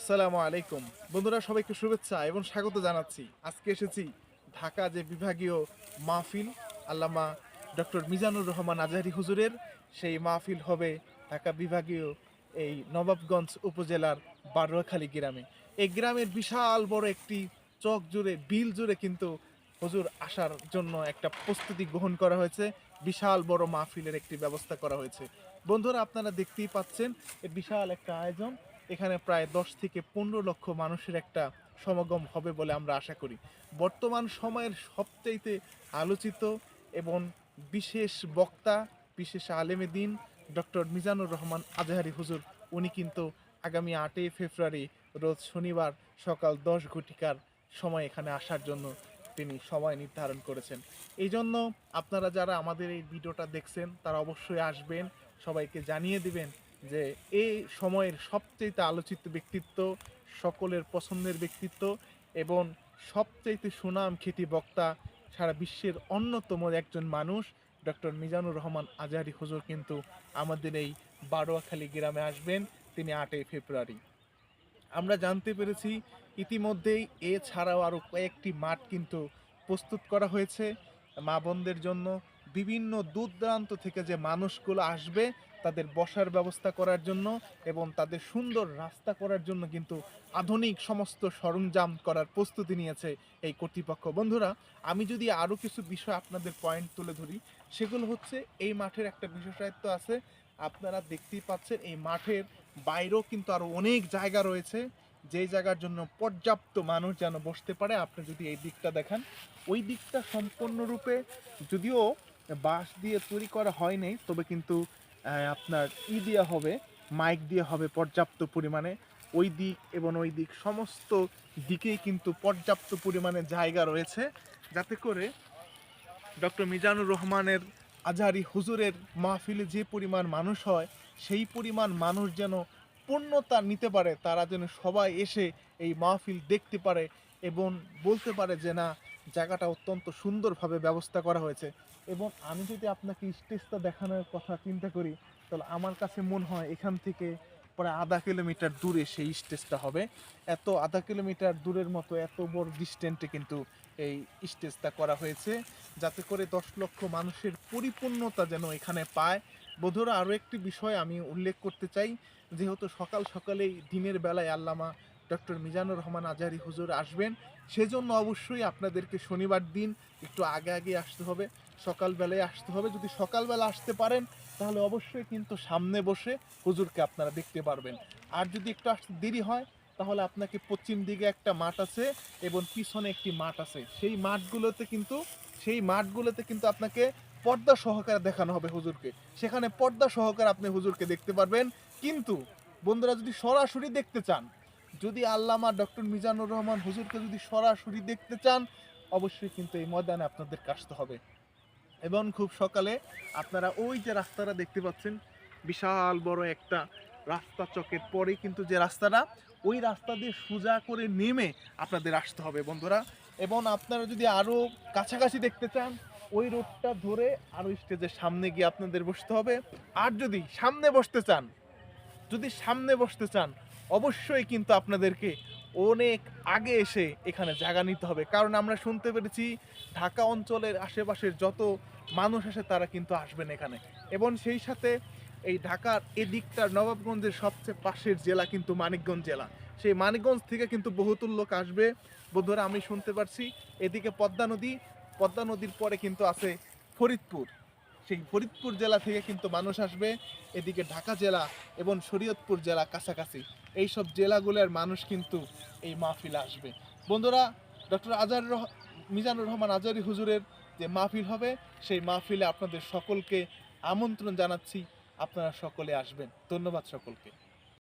আসসালামু আলাইকুম। বন্ধুরা, সবাইকে শুভেচ্ছা এবং স্বাগত জানাচ্ছি। আজকে এসেছি ঢাকা যে বিভাগীয় মাহফিল, আল্লামা ডক্টর মিজানুর রহমান আজহারি হুজুরের। সেই মাহফিল হবে ঢাকা বিভাগীয় এই নবাবগঞ্জ উপজেলার বারোয়াখালী গ্রামে। এই গ্রামের বিশাল বড় একটি চক জুড়ে, বিল জুড়ে কিন্তু হুজুর আসার জন্য একটা প্রস্তুতি গ্রহণ করা হয়েছে। বিশাল বড় মাহফিলের একটি ব্যবস্থা করা হয়েছে। বন্ধুরা, আপনারা দেখতেই পাচ্ছেন বিশাল একটা আয়োজন। এখানে প্রায় দশ থেকে পনেরো লক্ষ মানুষের একটা সমাগম হবে বলে আমরা আশা করি। বর্তমান সময়ের সবচাইতে আলোচিত এবং বিশেষ বক্তা, বিশেষ আলেমে দিন ডক্টর মিজানুর রহমান আজহারি হুজুর। উনি কিন্তু আগামী আটই ফেব্রুয়ারি, রোজ শনিবার সকাল দশ ঘটিকার সময় এখানে আসার জন্য তিনি সময় নির্ধারণ করেছেন। এই জন্য আপনারা যারা আমাদের এই ভিডিওটা দেখছেন, তারা অবশ্যই আসবেন, সবাইকে জানিয়ে দিবেন যে এই সময়ের সবচেয়ে আলোচিত ব্যক্তিত্ব, সকলের পছন্দের ব্যক্তিত্ব এবং সবচেয়ে সুনাম খ্যাতি বক্তা সারা বিশ্বের অন্যতম একজন মানুষ, ডক্টর মিজানুর রহমান আজহারি হুজুর কিন্তু আমাদের এই বারোয়াখালী গ্রামে আসবেন, তিনি আটই ফেব্রুয়ারি। আমরা জানতে পেরেছি ইতিমধ্যেই এছাড়াও আরও কয়েকটি মাঠ কিন্তু প্রস্তুত করা হয়েছে। মা বোনদের জন্য বিভিন্ন দূর দূরান্ত থেকে যে মানুষগুলো আসবে তাদের বসার ব্যবস্থা করার জন্য এবং তাদের সুন্দর রাস্তা করার জন্য কিন্তু আধুনিক সমস্ত সরঞ্জাম করার প্রস্তুতি নিয়েছে এই কর্তৃপক্ষ। বন্ধুরা, আমি যদি আরও কিছু বিষয় আপনাদের পয়েন্ট তুলে ধরি, সেগুলো হচ্ছে এই মাঠের একটা বিশেষায়িত্ব আছে। আপনারা দেখতেই পাচ্ছেন এই মাঠের বাইরেও কিন্তু আরও অনেক জায়গা রয়েছে। যেই জায়গার জন্য পর্যাপ্ত মানুষ যেন বসতে পারে, আপনি যদি এই দিকটা দেখেন। ওই দিকটা সম্পূর্ণরূপে যদিও বাঁশ দিয়ে তৈরি করা হয়নি, তবে কিন্তু আপনার ই দিয়ে হবে মাইক দিয়ে হবে পর্যাপ্ত পরিমাণে। ওই দিক এবং ওই দিক সমস্ত দিকেই কিন্তু পর্যাপ্ত পরিমাণে জায়গা রয়েছে। যাতে করে ডক্টর মিজানুর রহমানের আজহারি হুজুরের মাহফিলে যে পরিমাণ মানুষ হয়, সেই পরিমাণ মানুষ যেন পূর্ণতা নিতে পারে, তারা যেন সবাই এসে এই মাহফিল দেখতে পারে এবং বলতে পারে যে না জায়গাটা অত্যন্ত সুন্দরভাবে ব্যবস্থা করা হয়েছে। এবং আমি যদি আপনাকে স্টেজটা দেখানোর কথা চিন্তা করি, তাহলে আমার কাছে মনে হয় এখান থেকে প্রায় আধা কিলোমিটার দূরে সেই স্টেজটা হবে। এত আধা কিলোমিটার দূরের মতো এত বড় ডিস্টেন্সে কিন্তু এই স্টেজটা করা হয়েছে। যাতে করে দশ লক্ষ মানুষের পরিপূর্ণতা যেন এখানে পায়। বোধহরা আরও একটি বিষয় আমি উল্লেখ করতে চাই। যেহেতু সকাল সকালেই দিনের বেলায় আল্লামা ডক্টর মিজানুর রহমান আজহারি হুজুর আসবেন। সেজন্য অবশ্যই আপনাদেরকে শনিবার দিন একটু আগে আগে আসতে হবে, সকালবেলায় আসতে হবে। যদি সকালবেলা আসতে পারেন, তাহলে অবশ্যই কিন্তু সামনে বসে হুজুরকে আপনারা দেখতে পারবেন। আর যদি একটু আসতে দেরি হয়, তাহলে আপনাকে পশ্চিম দিকে একটা মাঠ আছে এবং পিছনে একটি মাঠ আছে। সেই মাঠগুলোতে কিন্তু, সেই মাঠগুলোতে কিন্তু আপনাকে পর্দা সহকারে দেখানো হবে হুজুরকে। সেখানে পর্দা সহকারে আপনি হুজুরকে দেখতে পারবেন। কিন্তু বন্ধুরা, যদি সরাসরি দেখতে চান যদি আল্লামা ডক্টর মিজানুর রহমান হুজুরকে যদি সরাসরি দেখতে চান, অবশ্যই কিন্তু এই ময়দানে আপনাদের আসতে হবে। এবং খুব সকালে আপনারা ওই যে রাস্তাটা দেখতে পাচ্ছেন, বিশাল বড় একটা রাস্তা চকের পরে কিন্তু যে রাস্তাটা, ওই রাস্তা দিয়ে সোজা করে নেমে আপনাদের আসতে হবে বন্ধুরা। এবং আপনারা যদি আরও কাছাকাছি দেখতে চান, ওই রোডটা ধরে আরও স্টেজের সামনে গিয়ে আপনাদের বসতে হবে। আর যদি সামনে বসতে চান, যদি সামনে বসতে চান অবশ্যই কিন্তু আপনাদেরকে অনেক আগে এসে এখানে জায়গা নিতে হবে। কারণ আমরা শুনতে পেরেছি, ঢাকা অঞ্চলের আশেপাশের যত মানুষ আসে তারা কিন্তু আসবেন এখানে। এবং সেই সাথে এই ঢাকার এদিকটার নবাবগঞ্জের সবচেয়ে পাশের জেলা কিন্তু মানিকগঞ্জ জেলা। সেই মানিকগঞ্জ থেকে কিন্তু বহুতুল লোক আসবে। বন্ধুরা, আমি শুনতে পারছি, এদিকে পদ্মা নদী, পদ্মা নদীর পরে কিন্তু আছে ফরিদপুর। সেই ফরিদপুর জেলা থেকে কিন্তু মানুষ আসবে, এদিকে ঢাকা জেলা এবং শরীয়তপুর জেলা কাছাকাছি। এইসব জেলাগুলোর মানুষ কিন্তু এই মাহফিলে আসবে। বন্ধুরা, ডক্টর আজার মিজানুর রহমান আজারি হুজুরের যে মাহফিল হবে, সেই মাহফিলে আপনাদের সকলকে আমন্ত্রণ জানাচ্ছি। আপনারা সকলে আসবেন। ধন্যবাদ সকলকে।